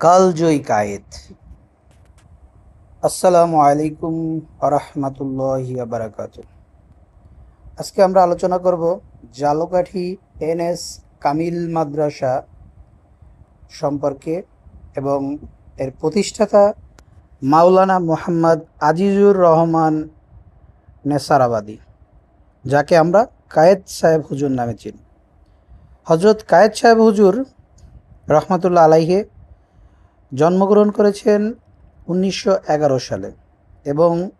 কালজয়ী কায়েদ আসসালামু আলাইকুম আরহামতুল্লাহি বারাকাত আজকে আমরা আলোচনা করব জালকাঠি এনএস কামিল মাদ্রাসা সম্পর্কে এবং এর প্রতিষ্ঠাতা মাওলানা মোহাম্মদ আজিজুর রহমান নেসারাবাদী, যাকে আমরা কায়েদ সাহেব হুজুর নামে চিনি। হজরত কায়েদ সাহেব হুজুর রহমতুল্লাহ আলাইহে জন্মগ্রহণ করেছেন উনিশশো এগারো সালে এবং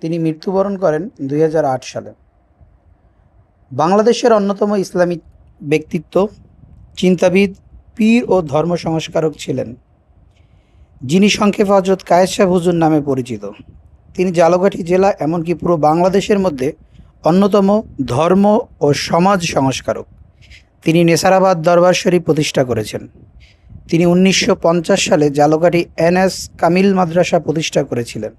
তিনি মৃত্যুবরণ করেন দুই হাজার আট সালে। বাংলাদেশের অন্যতম ইসলামিক ব্যক্তিত্ব, চিন্তাবিদ, পীর ও ধর্ম সংস্কারক ছিলেন। যিনি সংক্ষেপে হজরত কায়েদ সাহেব হুজুর নামে পরিচিত। তিনি জালকাঠি জেলা এমনকি পুরো বাংলাদেশের মধ্যে অন্যতম ধর্ম ও সমাজ সংস্কারক। তিনি নেসারাবাদ দরবার শরীফ প্রতিষ্ঠা করেছেন। তিনি উনিশশো পঞ্চাশ সালে জালকাঠি এনএস কামিল মাদ্রাসা প্রতিষ্ঠা করেছিলেন।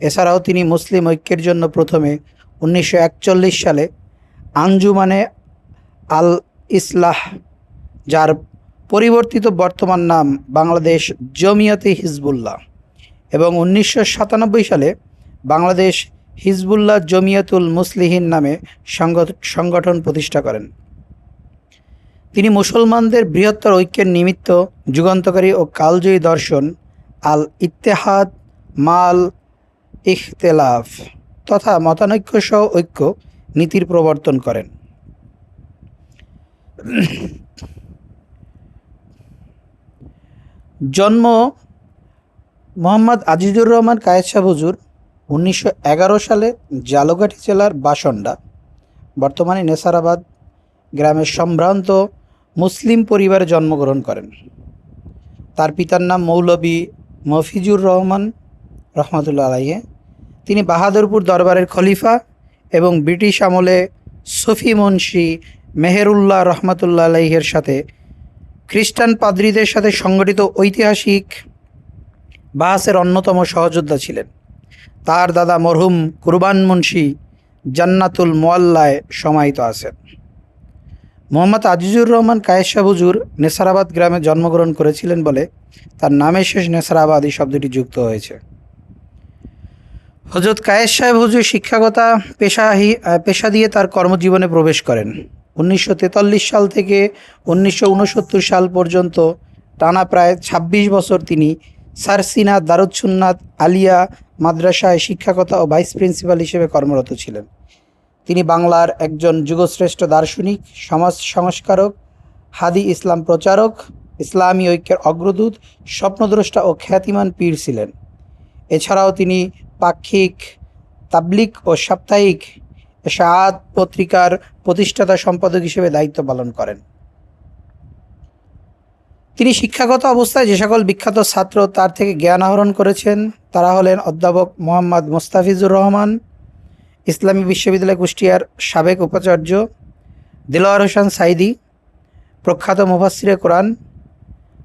এছাড়াও তিনি মুসলিম ঐক্যের জন্য প্রথমে উনিশশো একচল্লিশ সালে আঞ্জুমানে আল ইসলাহ যার পরিবর্তিত বর্তমান নাম বাংলাদেশ জমিয়তে হিজবুল্লাহ এবং উনিশশো সাতানব্বই সালে বাংলাদেশ হিজবুল্লাহ জমিয়তুল মুসলিহীন নামে সংগঠন প্রতিষ্ঠা করেন। তিনি মুসলমানদের বৃহত্তর ঐক্যের নিমিত্ত যুগান্তকারী ও কালজয়ী দর্শন আল ইত্তেহাদ মাল, ইখতেলাফ তথা মতানৈক্য সহ ঐক্য নীতির প্রবর্তন করেন। জন্ম মোহাম্মদ আজিজুর রহমান শাহ হুজুর, উনিশশো সালে জালকাঠি জেলার বাসন্ডা, বর্তমানে নেসারাবাদ গ্রামের সম্ভ্রান্ত মুসলিম পরিবারে জন্মগ্রহণ করেন। তার পিতার নাম মৌলবী মফিজুর রহমান রহমতুল্লা আলাইহে। তিনি বাহাদুরপুর দরবারের খলিফা এবং ব্রিটিশ আমলে সফি মুন্সি মেহেরুল্লাহ রহমতুল্লা আলাইহের সাথে খ্রিস্টান পাদ্রীদের সাথে সংগঠিত ঐতিহাসিক বাহাসের অন্যতম সহযোদ্ধা ছিলেন। তার দাদা মরহুম কুরবান মুন্সি জান্নাতুল মোয়াল্লায় সমাহিত আছেন। মোহাম্মদ আজিজুর রহমান কায়েশা হুজুর নেসারাবাদ গ্রামে জন্মগ্রহণ করেছিলেন বলে তার নামের শেষ নেসারাবাদ এই শব্দটি যুক্ত হয়েছে। হজরত কায়েস সাহেব হুজুর শিক্ষাগতা পেশা পেশা দিয়ে তার কর্মজীবনে প্রবেশ করেন। উনিশশো তেতাল্লিশ সাল থেকে উনিশশো উনসত্তর সাল পর্যন্ত টানা প্রায় ২৬ বছর তিনি সারসিনা দারুৎসুন্নাত আলিয়া মাদ্রাসায় শিক্ষকতা ও ভাইস প্রিন্সিপাল হিসেবে কর্মরত ছিলেন। তিনি বাংলার একজন যুগশ্রেষ্ঠ দার্শনিক, সমাজ সংস্কারক, হাদি ইসলাম প্রচারক, ইসলামী ঐক্যের অগ্রদূত, স্বপ্নদ্রষ্টা ও খ্যাতিমান পীর ছিলেন। এছাড়াও তিনি পাক্ষিক, তাবলিক ও সাপ্তাহিক এশাহাত পত্রিকার প্রতিষ্ঠাতা সম্পাদক হিসেবে দায়িত্ব পালন করেন। তিনি শিক্ষাগত অবস্থায় যে সকল বিখ্যাত ছাত্র তার থেকে জ্ঞান আহরণ করেছেন, তারা হলেন অধ্যাপক মোহাম্মদ মোস্তাফিজুর রহমান ইসলামী বিশ্ববিদ্যালয় কুষ্টিয়ার সাবেক উপাচার্য দিলওয়ার হোসেন সাইদি, প্রখ্যাত মুফাসিরে কোরআন,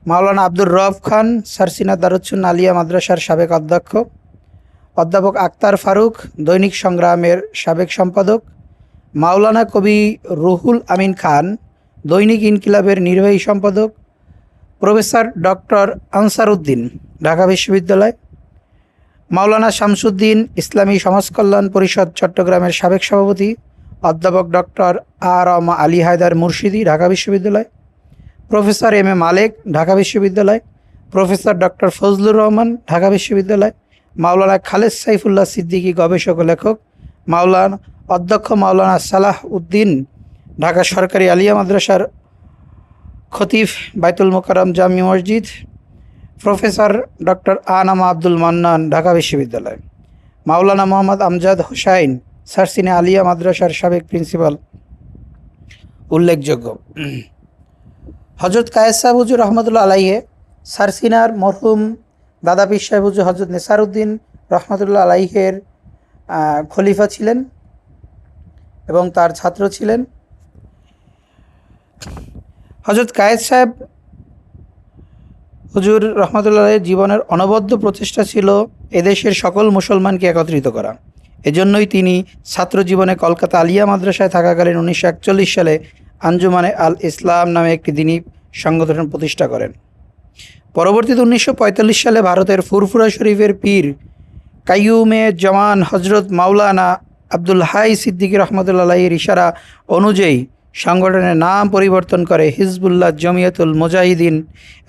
মাওলানা আব্দুর রব খান, সারসিনা দারুচ্ছুন আলিয়া মাদ্রাসার সাবেক অধ্যক্ষ, অধ্যাপক আক্তার ফারুক, দৈনিক সংগ্রামের সাবেক সম্পাদক, মাওলানা কবি রুহুল আমিন খান, দৈনিক ইনকিলাবের নির্বাহী সম্পাদক, প্রফেসর ডক্টর আনসার উদ্দিন ঢাকা বিশ্ববিদ্যালয়। মাওলানা শামসুদ্দিন ইসলামী সমাজকল্যাণ পরিষদ চট্টগ্রামের সাবেক সভাপতি, অধ্যাপক ডক্টর আর রহমা আলী হায়দার মুর্শিদি, ঢাকা বিশ্ববিদ্যালয়, professor M A Malek, Dhaka বিশ্ববিদ্যালয়, প্রফেসর ডক্টর ফজলুর রহমান, ঢাকা বিশ্ববিদ্যালয়, মাওলানা খালেদ সাইফুল্লাহ সিদ্দিকী গবেষক ও লেখক, মাওলানা অধ্যক্ষ মাওলানা সালাহ উদ্দিন, ঢাকা সরকারি আলিয়া মাদ্রাসার খতিফ বাইতুল মোকারম জামি মসজিদ প্রফেসর ডক্টর আনামা আব্দুল মান্নান, ঢাকা বিশ্ববিদ্যালয়। মাওলানা মোহাম্মদ আমজাদ হুসাইন, সারসিনে আলিয়া মাদ্রাসার সাবেক প্রিন্সিপাল। উল্লেখযোগ্য। হজরত কায়েস হুজুর রহমতুল্লা আলাইহে, সারসিনার মরহুম দাদা পীর সাহেব হুজুর হজরত নেসারউদ্দিন রহমতুল্লাহ আলাইহের খলিফা ছিলেন এবং তার ছাত্র ছিলেন। হজরত কায়েদ সাহেব হুজুর রহমতুল্লাহ জীবনের অনবদ্য প্রচেষ্টা ছিল এদেশের সকল মুসলমানকে একত্রিত করা। এজন্যই তিনি ছাত্র জীবনে কলকাতা আলিয়া মাদ্রাসায় থাকাকালীন উনিশশো একচল্লিশ সালে আঞ্জুমানে আল ইসলাম নামে একটি দিনী সংগঠন প্রতিষ্ঠা করেন। পরবর্তীতে উনিশশো পঁয়তাল্লিশ সালে ভারতের ফুরফুরা শরীফের পীর কাইয়ুমে জামান হজরত মাওলানা আব্দুল হাই সিদ্দিকী রহমতুল্লাহের ইশারা অনুযায়ী সংগঠনের নাম পরিবর্তন করে হিজবুল্লাহ জমিয়তুল মুজাহিদিন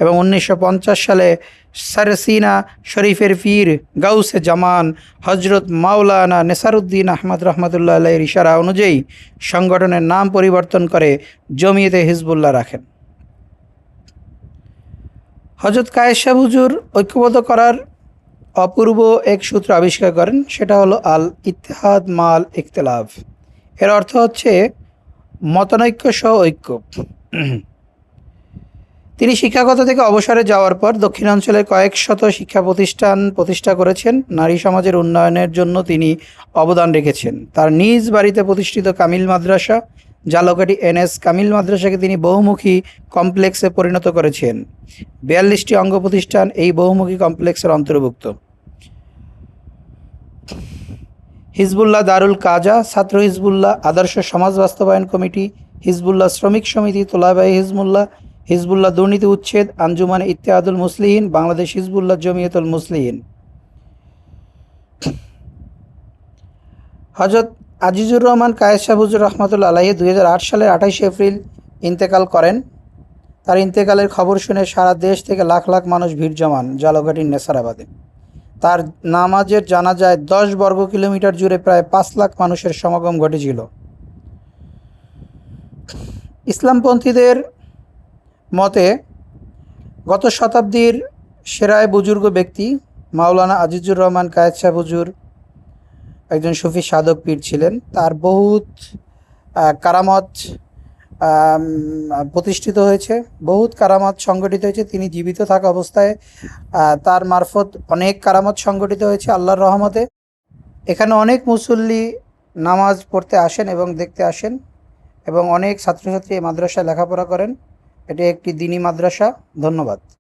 এবং উনিশশো পঞ্চাশ সালে সারসিনা শরীফের পীর গাউসে জামান হজরত মাওলানা নেসারুদ্দিন আহমদ রহমতুল্লাহ আলাইয়ের ইশারা অনুযায়ী সংগঠনের নাম পরিবর্তন করে জমিয়তে হিজবুল্লাহ রাখেন। হজরত কায়েশা হুজুর ঐক্যবদ্ধ করার অপূর্ব এক সূত্র আবিষ্কার করেন, সেটা হলো আল ইতিহাদ মাল ইখতলাফ এর অর্থ হচ্ছে মতানৈক্য সহ ঐক্য। তিনি শিক্ষাগত থেকে অবসরে যাওয়ার পর দক্ষিণাঞ্চলের কয়েক শত শিক্ষা প্রতিষ্ঠান প্রতিষ্ঠা করেছেন। নারী সমাজের উন্নয়নের জন্য তিনি অবদান রেখেছেন। তার নিজ বাড়িতে প্রতিষ্ঠিত কামিল মাদ্রাসা জালকাটি এনএস কামিল মাদ্রাসাকে তিনি বহুমুখী কমপ্লেক্সে পরিণত করেছেন। বিয়াল্লিশটি অঙ্গ প্রতিষ্ঠান এই বহুমুখী কমপ্লেক্সের অন্তর্ভুক্ত। হিজবুল্লাহ দারুল কাজা, ছাত্র হিজবুল্লাহ আদর্শ সমাজ বাস্তবায়ন কমিটি, হিজবুল্লাহ শ্রমিক সমিতি তোলাবাই হিজবুল্লাহ হিজবুল্লাহ দুর্নীতি উচ্ছেদ, আঞ্জুমান ইত্তেহাদুল মুসলিহীন, বাংলাদেশ হিজবুল্লাহ জমিয়তুল মুসলিহীন। হজরত আজিজুর রহমান কায়েদ শাহুজুর রহমতুল্লা আলাহি দুই সালের আঠাইশে এপ্রিল ইন্তেকাল করেন। তার ইন্তেকালের খবর শুনে সারা দেশ থেকে লাখ লাখ মানুষ ভিড় জমান জালঘাটির নেসারাবাদে। তার নামাজের জানাজায় দশ বর্গ কিলোমিটার জুড়ে প্রায় পাঁচ লাখ মানুষের সমাগম ঘটেছিল। ইসলামপন্থীদের মতে গত শতাব্দীর সেরায় বুজুর্গ ব্যক্তি মাওলানা আজিজুর রহমান কায়েদ শাহ হুজুর একজন সুফি সাধক পীর ছিলেন। তার বহুত কারামত প্রতিষ্ঠিত হয়েছে। বহুত কারামত সংগঠিত হয়েছে। তিনি জীবিত থাকা অবস্থায় তার মারফত অনেক কারামত সংগঠিত হয়েছে আল্লাহর রহমতে। এখানে অনেক মুসল্লি নামাজ পড়তে আসেন এবং দেখতে আসেন এবং অনেক ছাত্রছাত্রী এই মাদ্রাসায় লেখাপড়া করেন। এটি একটি দিনী মাদ্রাসা। ধন্যবাদ।